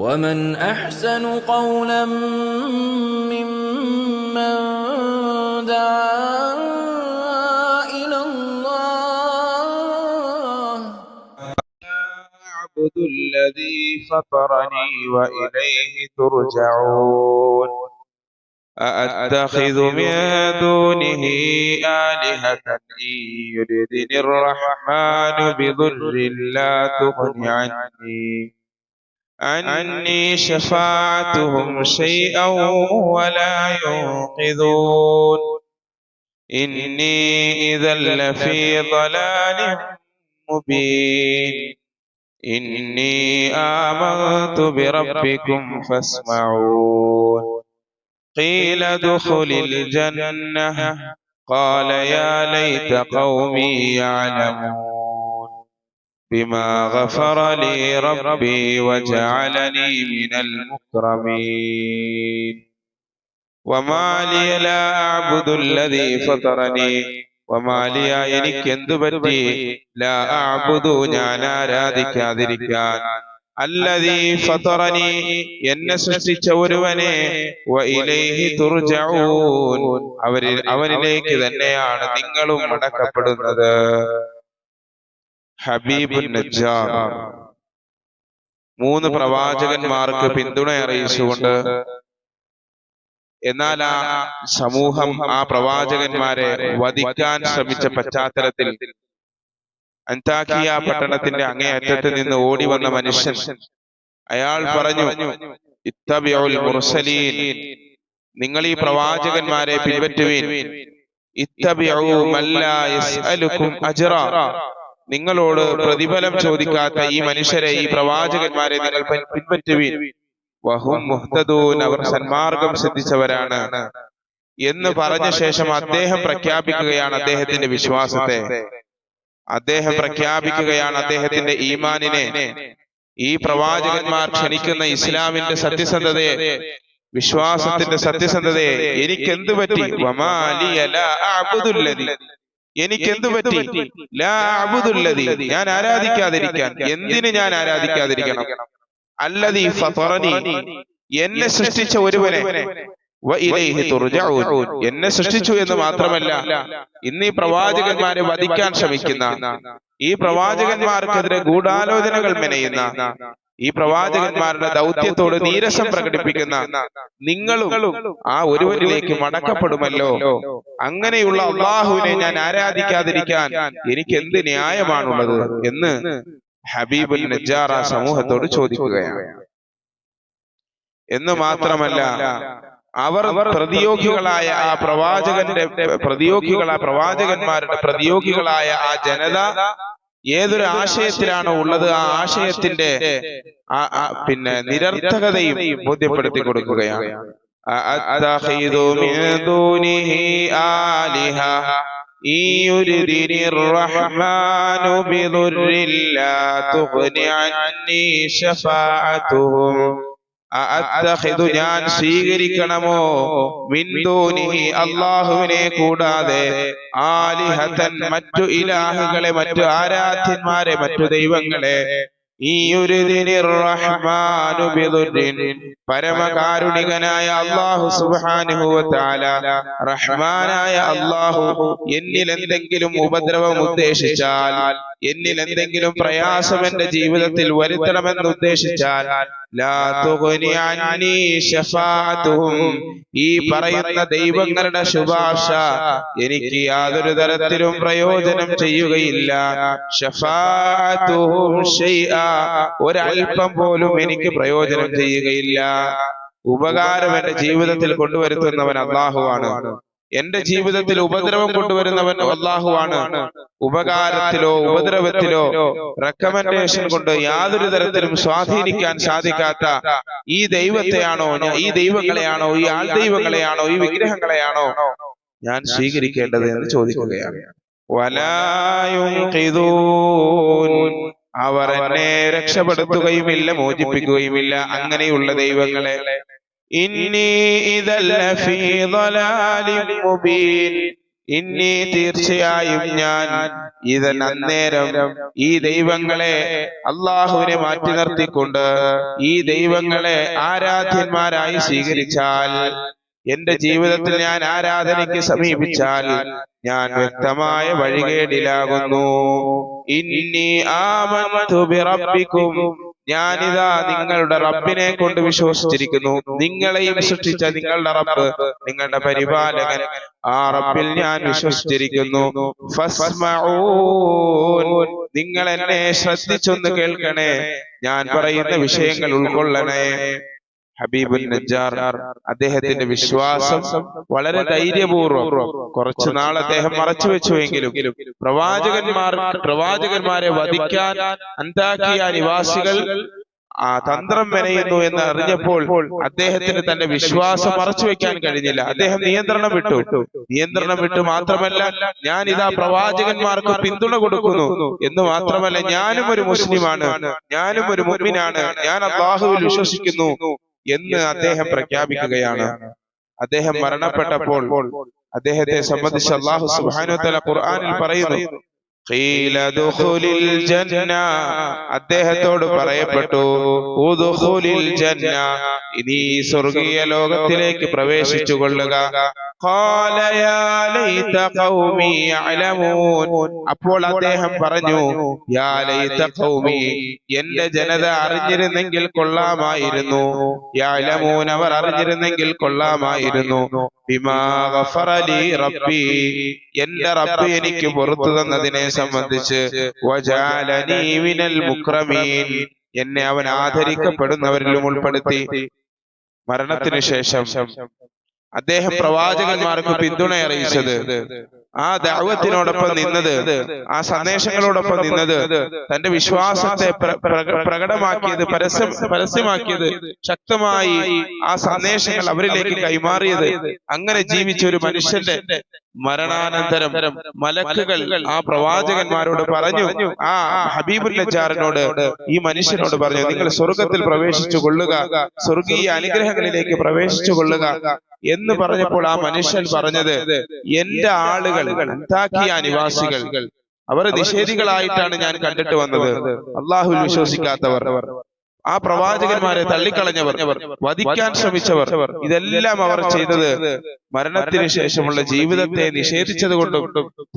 ومن احسن قولا ممن دعا إلى الله أعبد الذي فطرني وإليه ترجعون أأتخذ من دونه آلهة إن يردني الرحمن بضر لا تغن عني عني شفاعتهم شيئا ولا ينقذون. إني إذا لفي ضلال مبين. إني آمنت بربكم فاسمعون. قيل ادخل الجنة. قال يا ليت قومي يعلمون. بما غفر لي ربي وجعلني من المكرمين وما لي لا أعبد الذي فطرني وما لي എനിക്ക് എന്തു പറ്റി ലാ അഅബുദു ഞാൻ ആരാധിക്കാതിരിക്കാൻ അല്ലദീ ഫതറനി എന്നെ സൃഷ്ടിച്ച ഒരുവനെ വ ഇലൈഹി തുർജഊൻ അവരിൽ അവനിലേക്ക് തന്നെയാണ് നിങ്ങളും മടക്കപ്പെടുന്നത് ഹബീബുൻ നജ്ജാർ മൂന്ന് പ്രവാചകന്മാർക്ക് പിന്തുണ അറിയിച്ചുകൊണ്ട് എന്നാൽ ആ സമൂഹം ആ പ്രവാചകന്മാരെ വധിക്കാൻ ശ്രമിച്ച പശ്ചാത്തലത്തിൽ അന്താക്കിയ പട്ടണത്തിന്റെ അങ്ങേയറ്റത്ത് നിന്ന് ഓടി വന്ന മനുഷ്യൻ അയാൾ പറഞ്ഞു ഇത്തബിഉൽ മുർസലീൻ നിങ്ങൾ ഈ പ്രവാചകന്മാരെ പിൻപറ്റുവീൻ. ഇത്തബിയു മല്ലാ യസ്അലുക്കും അജ്റ. നിങ്ങളോട് പ്രതിഫലം ചോദിക്കാത്ത ഈ മനുഷ്യരെ ഈ പ്രവാചകന്മാരെ നിങ്ങൾ പിൻപറ്റുവിൻ വഹും മുഹ്തദൂൻ അവർ സന്മാർഗം സിദ്ധിച്ചവരാണ്. എന്ന് പറഞ്ഞ ശേഷം അദ്ദേഹം പ്രഖ്യാപിക്കുകയാണ് അദ്ദേഹത്തിന്റെ വിശ്വാസത്തെ. അദ്ദേഹം പ്രഖ്യാപിക്കുകയാണ് അദ്ദേഹത്തിന്റെ ഈമാനിനെ. ഈ പ്രവാചകന്മാർ ക്ഷണിക്കുന്ന ഇസ്ലാമിന്റെ സത്യസന്ധതയെ. വിശ്വാസത്തിന്റെ സത്യസന്ധതയെ എനിക്കെന്ത് പറ്റി. എനിക്ക് എന്തു പറ്റി? ലാ അഅ്ബുദുല്ലദി. ഞാൻ ആരാധിക്കാതിരിക്കാൻ. എന്തിന് ഞാൻ ആരാധിക്കാതിരിക്കണം? അല്ലതി ഫതറനി. എന്നെ സൃഷ്ടിച്ച ഒരുവനെ. എന്നെ സൃഷ്ടിച്ചു എന്ന് മാത്രമല്ല ഇന്ന് ഈ പ്രവാചകന്മാരെ വധിക്കാൻ ശ്രമിക്കുന്ന ഈ പ്രവാചകന്മാർക്കെതിരെ ഗൂഢാലോചനകൾ മെനയുന്ന ഈ പ്രവാചകന്മാരുടെ ദൗത്യത്തോട് നീരസം പ്രകടിപ്പിക്കുന്ന നിങ്ങളും ആ ഒരുവരിലേക്ക് മടക്കപ്പെടുമല്ലോ. അങ്ങനെയുള്ള അള്ളാഹുവിനെ ഞാൻ ആരാധിക്കാതിരിക്കാൻ എനിക്ക് എന്ത് ന്യായമാണുള്ളത് എന്ന് ഹബീബുൽ നജാറ സമൂഹത്തോട് ചോദിക്കുകയാണ്. എന്ന് മാത്രമല്ല അവർ പ്രതിയോഗികളായ ആ പ്രവാചകന്റെ പ്രതിയോഗികളായ പ്രവാചകന്മാരുടെ പ്രതിയോഗികളായ ആ ജനത ഏതൊരു ആശയത്തിലാണോ ഉള്ളത്? ആ ആശയത്തിന്റെ പിന്നെ നിരർത്ഥകതയും ബോധ്യപ്പെടുത്തി കൊടുക്കുകയാണ്. ഞാൻ സ്വീകരിക്കണമോ മിന്ദൂനിഹി അള്ളാഹുവിനെ കൂടാതെ ആലിഹതൻ മറ്റു ഇലാഹുകളെ മറ്റു ആരാധ്യന്മാരെ മറ്റു ദൈവങ്ങളെ ഈ ഒരു പരമകാരുണികനായ അള്ളാഹു സുബാനുഭവത്താല റഹ്മാനായ അള്ളാഹു എന്നിൽ എന്തെങ്കിലും ഉപദ്രവം ഉദ്ദേശിച്ചാൽ എന്നിൽ എന്തെങ്കിലും പ്രയാസം എന്റെ ജീവിതത്തിൽ വരുത്തണമെന്ന് ഉദ്ദേശിച്ചാൽ ലാ തുഗ്നി അന്നി ശഫാഅത്തുഹും ഈ പറയുന്ന ദൈവങ്ങളുടെ ശുപാർശ എനിക്ക് യാതൊരു തരത്തിലും പ്രയോജനം ചെയ്യുകയില്ല. ഒരൽപ്പം പോലും എനിക്ക് പ്രയോജനം ചെയ്യുകയില്ല. ഉപകാരം എന്റെ ജീവിതത്തിൽ കൊണ്ടുവരുത്തുന്നവൻ അള്ളാഹുവാണ്. എന്റെ ജീവിതത്തിൽ ഉപദ്രവം കൊണ്ടുവരുന്നവൻ അള്ളാഹുവാണ്. ഉപകാരത്തിലോ ഉപദ്രവത്തിലോ റെക്കമെൻഡേഷൻ കൊണ്ട് യാതൊരു തരത്തിലും സ്വാധീനിക്കാൻ സാധിക്കാത്ത ഈ ദൈവത്തെയാണോ ഈ ദൈവങ്ങളെയാണോ ഈ ആൾ ദൈവങ്ങളെയാണോ ഈ വിഗ്രഹങ്ങളെയാണോ ഞാൻ സ്വീകരിക്കേണ്ടത് എന്ന് ചോദിക്കുകയാണ്. അവർ എന്നെ രക്ഷപ്പെടുത്തുകയുമില്ല മോചിപ്പിക്കുകയുമില്ല. അങ്ങനെയുള്ള ദൈവങ്ങളെ ഇന്നി ഇദല്ല ഫീ ളലാലിൻ മുബീൻ. ഇനി തീർച്ചയായും ഞാൻ ഇത് അന്നേരം ഈ ദൈവങ്ങളെ അള്ളാഹുവിനെ മാറ്റി നിർത്തിക്കൊണ്ട് ഈ ദൈവങ്ങളെ ആരാധ്യന്മാരായി സ്വീകരിച്ചാൽ എന്റെ ജീവിതത്തിൽ ഞാൻ ആരാധനയ്ക്ക് സമീപിച്ചാൽ ഞാൻ വ്യക്തമായ വഴികേടിലാകുന്നു. ഇന്നി ആമന്തു ബിറബ്ബിക്കും ഞാനിതാ നിങ്ങളുടെ റബ്ബിനെ കൊണ്ട് വിശ്വസിച്ചിരിക്കുന്നു. നിങ്ങളെയും സൃഷ്ടിച്ച നിങ്ങളുടെ റബ്ബ് നിങ്ങളുടെ പരിപാലകൻ. ആ റബ്ബിൽ ഞാൻ വിശ്വസിച്ചിരിക്കുന്നു. നിങ്ങൾ എന്നെ ശ്രദ്ധിച്ചൊന്ന് കേൾക്കണേ. ഞാൻ പറയുന്ന വിഷയങ്ങൾ ഉൾക്കൊള്ളണേ. ഹബീബുൽ നജ്ജാർ അദ്ദേഹത്തിന്റെ വിശ്വാസം വളരെ ധൈര്യപൂർവം കുറച്ചു നാൾ അദ്ദേഹം മറച്ചു വെച്ചുവെങ്കിലും പ്രവാചകന്മാർ പ്രവാചകന്മാരെ വധിക്കാൻ അന്താക്കിയ നിവാസികൾ ആ തന്ത്രം മെനയുന്നു എന്ന് അറിഞ്ഞപ്പോൾ അദ്ദേഹത്തിന് തന്റെ വിശ്വാസം മറച്ചു വെക്കാൻ കഴിഞ്ഞില്ല. അദ്ദേഹം നിയന്ത്രണം വിട്ടു. നിയന്ത്രണം വിട്ടു മാത്രമല്ല ഞാൻ ഇതാ പ്രവാചകന്മാർക്ക് പിന്തുണ കൊടുക്കുന്നു എന്ന് മാത്രമല്ല ഞാനും ഒരു മുസ്ലിമാണ്. ഞാനും ഒരു മുഅ്മിനാണ് ഞാൻ അള്ളാഹുവിൽ വിശ്വസിക്കുന്നു. എന്ന് അദ്ദേഹം പ്രഖ്യാപിക്കുകയാണ്. അദ്ദേഹം മരണപ്പെട്ടപ്പോൾ അദ്ദേഹത്തെ സംബന്ധിച്ച് അള്ളാഹു സുബ്ഹാനഹു വ തആല ഖുർആനിൽ പറയുന്നു അദ്ദേഹത്തോട് പറയപ്പെട്ടു ഇനി സ്വർഗീയ ലോകത്തിലേക്ക് പ്രവേശിച്ചു കൊള്ളുക അപ്പോൾ അദ്ദേഹം പറഞ്ഞു എന്റെ ജനത അറിഞ്ഞിരുന്നെങ്കിൽ കൊള്ളാമായിരുന്നു. അവർ അറിഞ്ഞിരുന്നെങ്കിൽ കൊള്ളാമായിരുന്നു. റബ്ബി. എന്റെ റബ്ബ് എനിക്ക് പുറത്തു തന്നതിനെ സംബന്ധിച്ച് മുക്രമീൻ. എന്നെ അവൻ ആദരിക്കപ്പെടുന്നവരിലും ഉൾപ്പെടുത്തി. മരണത്തിന് ശേഷം അദ്ദേഹം പ്രവാചകന്മാർക്ക് പിന്തുണ അറിയിച്ചത്. ആ ദൗവത്തിനോടൊപ്പം നിന്നത് ആ സന്ദേശങ്ങളോടൊപ്പം നിന്നത് തന്റെ വിശ്വാസത്തെ പ്ര- പ്രക- പ്രകടമാക്കിയത് പരസ്യം പരസ്യമാക്കിയത് ശക്തമായി ആ സന്ദേശങ്ങൾ അവരിലേക്ക് കൈമാറിയത് അങ്ങനെ ജീവിച്ച ഒരു മനുഷ്യന്റെ മരണാനന്തരം മലക്കുകൾ ആ പ്രവാചകന്മാരോട് പറഞ്ഞു ആ ഹബീബുൽ നജാറിനോട് ഈ മനുഷ്യനോട് പറഞ്ഞു നിങ്ങൾ സ്വർഗത്തിൽ പ്രവേശിച്ചു കൊള്ളുക സ്വർഗീയ അനുഗ്രഹങ്ങളിലേക്ക് പ്രവേശിച്ചു കൊള്ളുക എന്ന് പറഞ്ഞപ്പോൾ ആ മനുഷ്യൻ പറഞ്ഞത് എന്റെ ആളുകൾ ഉണ്ടാക്കിയ നിവാസികൾ അവർ നിഷേധികളായിട്ടാണ് ഞാൻ കണ്ടിട്ട് വന്നത്. അള്ളാഹുൽ വിശ്വസിക്കാത്തവർ. ആ പ്രവാചകന്മാരെ തള്ളിക്കളഞ്ഞവർ. വധിക്കാൻ ശ്രമിച്ചവർ. ഇതെല്ലാം അവർ ചെയ്തത് മരണത്തിന് ശേഷമുള്ള ജീവിതത്തെ നിഷേധിച്ചത് കൊണ്ടും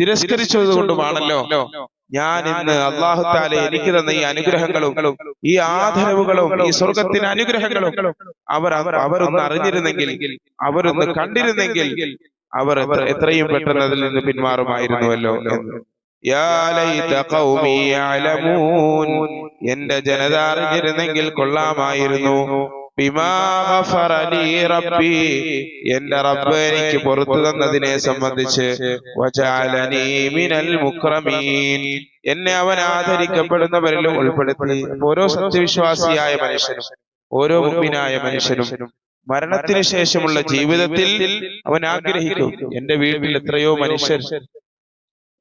തിരസ്കരിച്ചത് കൊണ്ടുമാണല്ലോ ഞാൻ ഇന്ന് അള്ളാഹു താലെ എനിക്ക് തന്ന ഈ അനുഗ്രഹങ്ങളും ഈ ആദരവുകളും ഈ സ്വർഗത്തിന് അനുഗ്രഹങ്ങളും അവർ അവരൊന്ന് അറിഞ്ഞിരുന്നെങ്കിൽ അവരൊന്ന് കണ്ടിരുന്നെങ്കിൽ അവർ എത്രയും പെട്ടെന്ന് അതിൽ നിന്ന് പിന്മാറുമായിരുന്നുവല്ലോ. എന്റെ ജനത അറിഞ്ഞിരുന്നെങ്കിൽ കൊള്ളാമായിരുന്നു. റബ്ബി. എന്റെ റബ്ബ് എനിക്ക് പുറത്തു തന്നതിനെ സംബന്ധിച്ച് മിനൽ എന്നെ അവൻ ആദരിക്കപ്പെടുന്നവരിലും ഉൾപ്പെടുത്തി. ഓരോ സത്യവിശ്വാസിയായ മനുഷ്യനും ഓരോ മുമ്പിനായ മനുഷ്യനും മരണത്തിന് ശേഷമുള്ള ജീവിതത്തിൽ അവൻ ആഗ്രഹിക്കും എന്റെ വീട്ടിൽ എത്രയോ മനുഷ്യർ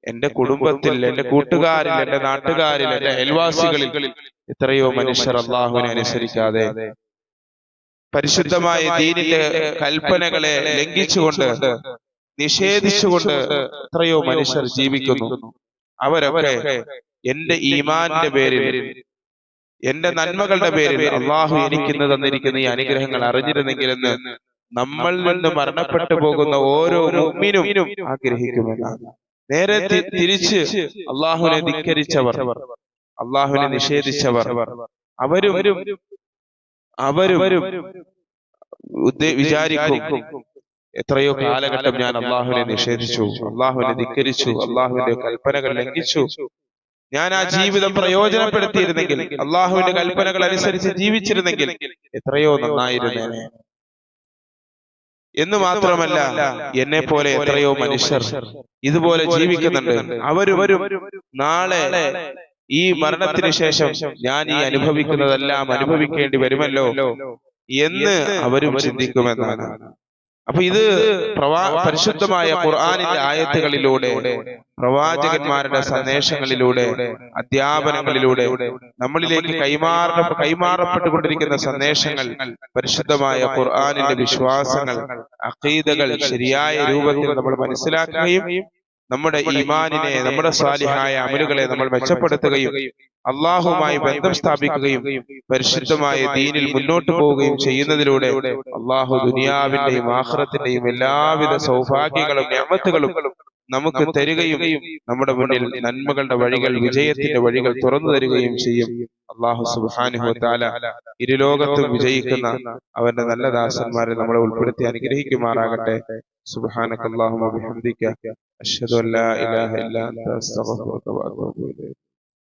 എന്റെ കുടുംബത്തിൽ എന്റെ കൂട്ടുകാരിൽ എന്റെ നാട്ടുകാരിൽ എന്റെ അയൽവാസികളിൽ എത്രയോ മനുഷ്യർ അള്ളാഹുവിനെ അനുസരിക്കാതെ പരിശുദ്ധമായ ദീനിന്റെ കൽപ്പനകളെ ലംഘിച്ചുകൊണ്ട് നിഷേധിച്ചുകൊണ്ട് എത്രയോ മനുഷ്യർ ജീവിക്കുന്നു. അവരവരെ എന്റെ ഈമാന്റെ പേരിൽ എന്റെ നന്മകളുടെ പേരിൽ അള്ളാഹു എനിക്കിന്ന് തന്നിരിക്കുന്ന ഈ അനുഗ്രഹങ്ങൾ അറിഞ്ഞിരുന്നെങ്കിൽ എന്ന് നമ്മൾ നിന്ന് മരണപ്പെട്ടു പോകുന്ന ഓരോ മുമ്മിനും ആഗ്രഹിക്കുമെന്നാണ്. നേരെ തിരിച്ച് അള്ളാഹുവിനെ ധിക്കരിച്ചവർ അള്ളാഹുവിനെ നിഷേധിച്ചവർ അവരും അവരും വിചാരിക്കും. എത്രയോ കാലഘട്ടം ഞാൻ അള്ളാഹുവിനെ നിഷേധിച്ചു. അള്ളാഹുവിനെ ധിക്കരിച്ചു. അള്ളാഹുവിന്റെ കൽപ്പനകൾ ലംഘിച്ചു. ഞാൻ ആ ജീവിതം പ്രയോജനപ്പെടുത്തിയിരുന്നെങ്കിൽ അള്ളാഹുവിന്റെ കൽപ്പനകൾ അനുസരിച്ച് ജീവിച്ചിരുന്നെങ്കിൽ എത്രയോ നന്നായിരുന്നു. എന്ന് മാത്രമല്ല എന്നെ പോലെ എത്രയോ മനുഷ്യർ ഇതുപോലെ ജീവിക്കുന്നുണ്ട്. അവരും നാളെ ഈ മരണത്തിന് ശേഷം ഞാൻ ഈ അനുഭവിക്കുന്നതെല്ലാം അനുഭവിക്കേണ്ടി വരുമല്ലോ. എന്ന് അവരും ചിന്തിക്കുമെന്നാണ്. അപ്പൊ ഇത് പ്രവാ പരിശുദ്ധമായ ഖുർആാനിന്റെ ആയത്തുകളിലൂടെ പ്രവാചകന്മാരുടെ സന്ദേശങ്ങളിലൂടെ അധ്യാപനങ്ങളിലൂടെ നമ്മളിലേക്ക് കൈമാറ കൈമാറപ്പെട്ടുകൊണ്ടിരിക്കുന്ന സന്ദേശങ്ങൾ പരിശുദ്ധമായ ഖുർആാനിന്റെ വിശ്വാസങ്ങൾ അഖീദകൾ ശരിയായ രൂപത്തിൽ നമ്മൾ മനസ്സിലാക്കുകയും നമ്മുടെ ഈമാനിനെ നമ്മുടെ സ്വാലിഹായ അമലുകളെ നമ്മൾ മെച്ചപ്പെടുത്തുകയും അള്ളാഹുമായി ബന്ധം സ്ഥാപിക്കുകയും പരിശുദ്ധമായ ദീനിൽ മുന്നോട്ട് പോവുകയും ചെയ്യുന്നതിലൂടെ അള്ളാഹു ദുനിയാവിന്റെയും ആഹ്റത്തിന്റെയും എല്ലാവിധ സൗഭാഗ്യങ്ങളും ഞാമത്തുകളും നമുക്ക് തരികയും നമ്മുടെ മുന്നിൽ നന്മകളുടെ വഴികൾ വിജയത്തിന്റെ വഴികൾ തുറന്നു തരികയും ചെയ്യും. അള്ളാഹു സുബാനുഹു താല ഇരുലോകത്തും വിജയിക്കുന്ന അവന്റെ നല്ല ദാസന്മാരെ നമ്മളെ ഉൾപ്പെടുത്തി അനുഗ്രഹിക്കുമാറാകട്ടെ. സുബ്ഹാനക അല്ലാഹുമ്മ ബിഹംദിക അഷ്ഹദു അല്ലാ ഇലാഹ ഇല്ലാ